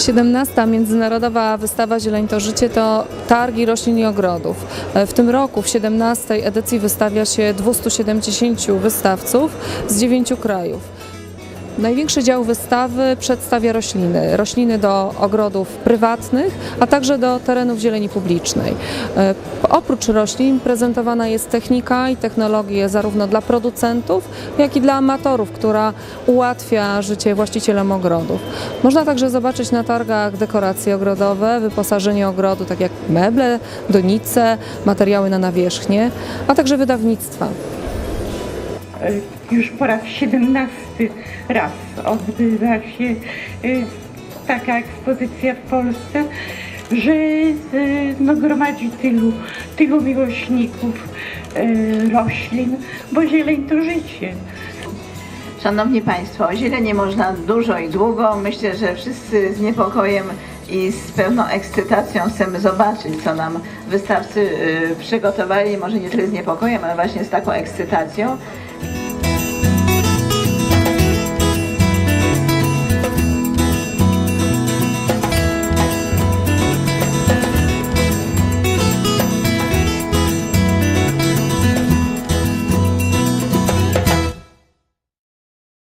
17. Międzynarodowa Wystawa Zieleń to Życie to targi roślin i ogrodów. E, W tym roku w 17. edycji wystawia się 270 wystawców z 9 krajów. Największy dział wystawy przedstawia rośliny. Rośliny do ogrodów prywatnych, a także do terenów zieleni publicznej. E, Oprócz roślin prezentowana jest technika i technologie zarówno dla producentów, jak i dla amatorów, która ułatwia życie właścicielom ogrodów. Można także zobaczyć na targach dekoracje ogrodowe, wyposażenie ogrodu, tak jak meble, donice, materiały na nawierzchnię, a także wydawnictwa. E, już po raz 17 raz odbywa się e, taka ekspozycja w Polsce, że e, no, gromadzi tylu, tylu miłośników e, roślin, bo zieleń to życie. Szanowni Państwo, o zieleni można dużo i długo. Myślę, że wszyscy z niepokojem i z pewną ekscytacją chcemy zobaczyć, co nam wystawcy y, przygotowali, może nie tyle z niepokojem, ale właśnie z taką ekscytacją.